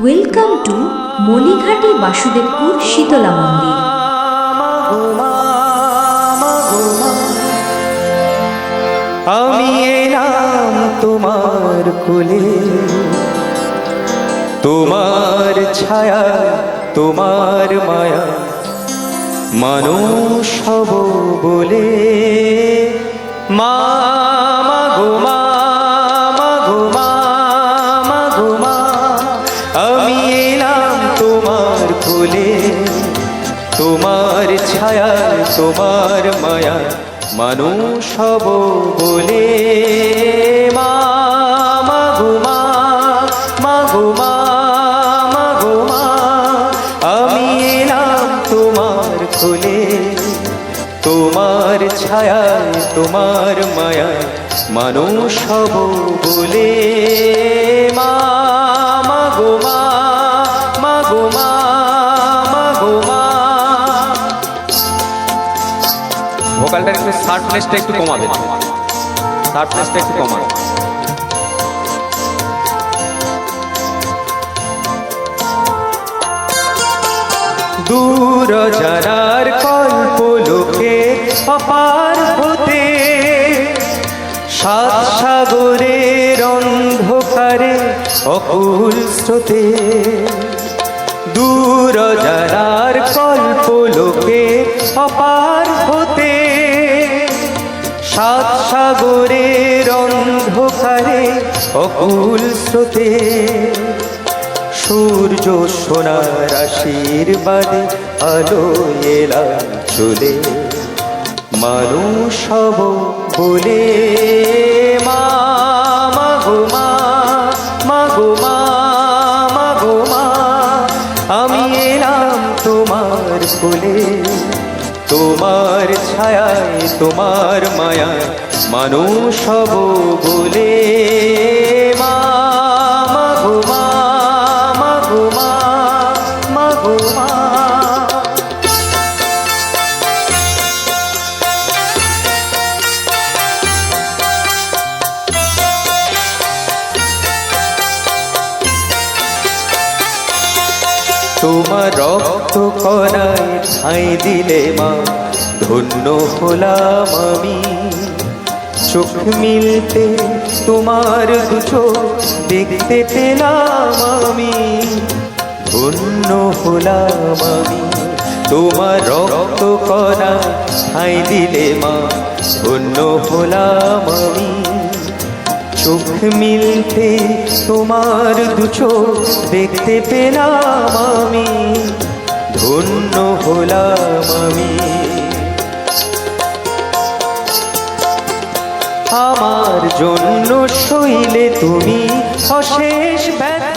Welcome to Molighati Basudebpur Shitala মন্দির আমি এলাম তোমার কুলে। তোমার ছায়া, তোমার মায়া, মানুষ হব বলে। মা তোমার কোলে তোমার ছায়া, তোমার মায়া, মানুষ হব বলে। মা তোমার তোমার ছায়া, তোমার মায়া, মানুষ হব বলে। মা মা ভোকালটার একটু শার্পনেসটা একটু কমাবেন শার্পনেসটা একটু কমান দূর জানার কল্প লোকে অপার হতে, সাত সাগরের অন্ধকারে অকুল স্রোতে। দূর জানার কল্প লোকে অপার সাত সাগরের অন্ধকারে অকুল স্রোতে সূর্য সোনার আশীর্বাদে আলো এলাম চলে। মানুষ হব বলে মা মা মা মা মা মা মা, আমি এলাম তোমার কোলে। তোমার ছায়ায় তোমার মায়া মানুষ বলে। তোমার রক্ত করায় ছাই দিলে মা, ধন্য হলাম আমি। চোখ মিলতে তোমার দুচো দেখতে পেলাম আমি। ধন্য হলাম আমি, তোমার রক্ত করায় ছাই দিলে মা, ধন্য হলাম আমি। চোখ মিলতে তোমার দু চোখ দেখতে পেলাম আমি, ধন্য হলাম আমি। আমার জন্য শৈলে তুমি অশেষ ব্যথা